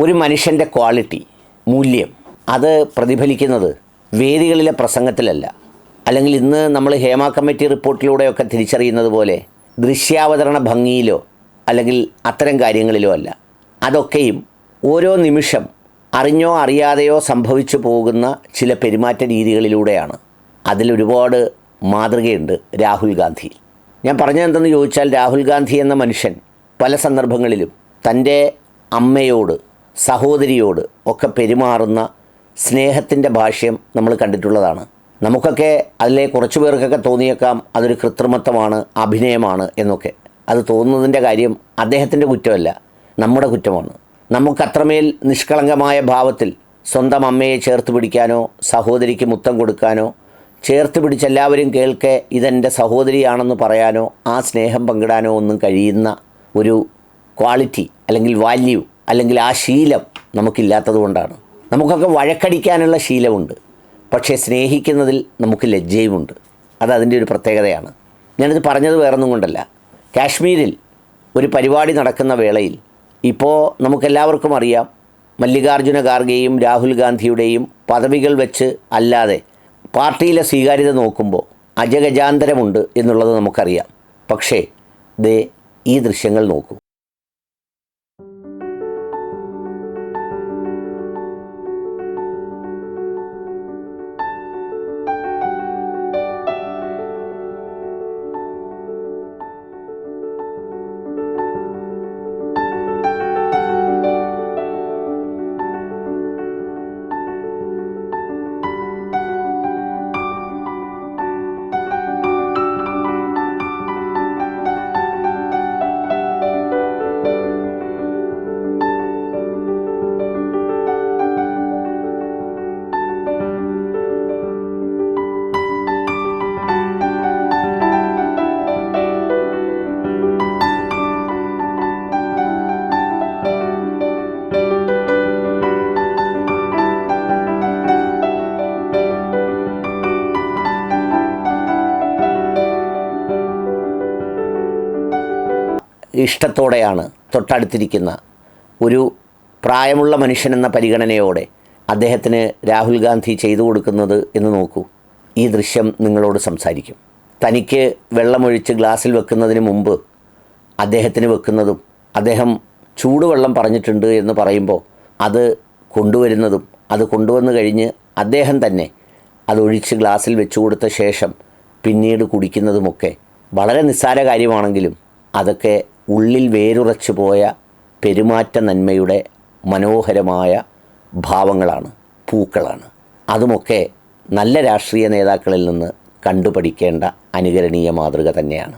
ഒരു മനുഷ്യന്റെ ക്വാളിറ്റി മൂല്യം അത് പ്രതിഫലിക്കുന്നത് വേദികളിലെ പ്രസംഗത്തിലല്ല. അല്ലെങ്കിൽ ഇന്ന് നമ്മൾ ഹേമ കമ്മിറ്റി റിപ്പോർട്ടിലൂടെയൊക്കെ തിരിച്ചറിയുന്നത് പോലെ ദൃശ്യാവതരണ ഭംഗിയിലോ അല്ലെങ്കിൽ അത്തരം കാര്യങ്ങളിലോ അല്ല. അതൊക്കെയും ഓരോ നിമിഷം അറിഞ്ഞോ അറിയാതെയോ സംഭവിച്ചു പോകുന്ന ചില പെരുമാറ്റ രീതികളിലൂടെയാണ്. അതിലൊരുപാട് മാതൃകയുണ്ട് രാഹുൽ ഗാന്ധി. ഞാൻ പറഞ്ഞതെന്തെന്ന് ചോദിച്ചാൽ രാഹുൽ ഗാന്ധി എന്ന മനുഷ്യൻ പല സന്ദർഭങ്ങളിലും തന്റെ അമ്മയോട് സഹോദരിയോട് ഒക്കെ പെരുമാറുന്ന സ്നേഹത്തിന്റെ ഭാഷ്യം നമ്മൾ കണ്ടിട്ടുള്ളതാണ്. നമുക്കൊക്കെ അതിലെ കുറച്ച് പേർക്കൊക്കെ തോന്നിയേക്കാം അതൊരു കൃത്രിമത്വമാണ് അഭിനയമാണ് എന്നൊക്കെ. അത് തോന്നുന്നതിന്റെ കാര്യം അദ്ദേഹത്തിന്റെ കുറ്റമല്ല നമ്മുടെ കുറ്റമാണ്. നമുക്ക് അത്രമേൽ നിഷ്കളങ്കമായ ഭാവത്തിൽ സ്വന്തം അമ്മയെ ചേർത്ത് പിടിക്കാനോ സഹോദരിക്ക് മുത്തം കൊടുക്കാനോ ചേർത്ത് പിടിച്ച് എല്ലാവരും കേൾക്കെ ഇതെന്റെ സഹോദരിയാണെന്ന് പറയാനോ ആ സ്നേഹം പങ്കിടാനോ ഒന്നും കഴിയുന്ന ഒരു ക്വാളിറ്റി അല്ലെങ്കിൽ വാല്യൂ അല്ലെങ്കിൽ ആ ശീലം നമുക്കില്ലാത്തത് കൊണ്ടാണ്. നമുക്കൊക്കെ വഴക്കടിക്കാനുള്ള ശീലമുണ്ട്. പക്ഷേ സ്നേഹിക്കുന്നതിൽ നമുക്ക് ലജ്ജയുമുണ്ട്. അത് അതിന്റെ ഒരു പ്രത്യേകതയാണ്. ഞാനിത് പറഞ്ഞത് വേറൊന്നും കൊണ്ടല്ല. കാശ്മീരിൽ ഒരു പരിപാടി നടക്കുന്ന വേളയിൽ ഇപ്പോൾ നമുക്കെല്ലാവർക്കും അറിയാം മല്ലികാർജുന ഖാർഗെയും രാഹുൽ ഗാന്ധിയുടെയും പദവികൾ വെച്ച് അല്ലാതെ പാർട്ടിയിലെ സ്വീകാര്യത നോക്കുമ്പോൾ അജഗജാന്തരമുണ്ട് എന്നുള്ളത് നമുക്കറിയാം. പക്ഷേ ദേ ഈ ദൃശ്യങ്ങൾ നോക്കൂ. ഇഷ്ടത്തോടെയാണ് തൊട്ടടുത്തിരിക്കുന്ന ഒരു പ്രായമുള്ള മനുഷ്യനെന്ന പരിഗണനയോടെ അദ്ദേഹത്തിന് രാഹുൽ ഗാന്ധി ചെയ്തു കൊടുക്കുന്നത് എന്ന് നോക്കൂ. ഈ ദൃശ്യം നിങ്ങളോട് സംസാരിക്കും. തനിക്ക് വെള്ളമൊഴിച്ച് ഗ്ലാസ്സിൽ വെക്കുന്നതിന് മുമ്പ് അദ്ദേഹത്തിന് വെക്കുന്നതും അദ്ദേഹം ചൂടുവെള്ളം പറഞ്ഞിട്ടുണ്ട് എന്ന് പറയുമ്പോൾ അത് കൊണ്ടുവരുന്നതും അത് കൊണ്ടുവന്നു കഴിഞ്ഞ് അദ്ദേഹം തന്നെ അതൊഴിച്ച് ഗ്ലാസ്സിൽ വെച്ചു കൊടുത്ത ശേഷം പിന്നീട് കുടിക്കുന്നതുമൊക്കെ വളരെ നിസ്സാര കാര്യമാണെങ്കിലും അതൊക്കെ ഉള്ളിൽ വേരുറച്ചു പോയ പെരുമാറ്റ നന്മയുടെ മനോഹരമായ ഭാവങ്ങളാണ് പൂക്കളാണ്. അതുമൊക്കെ നല്ല രാഷ്ട്രീയ നേതാക്കളിൽ നിന്ന് കണ്ടുപഠിക്കേണ്ട അനുകരണീയ മാതൃക തന്നെയാണ്.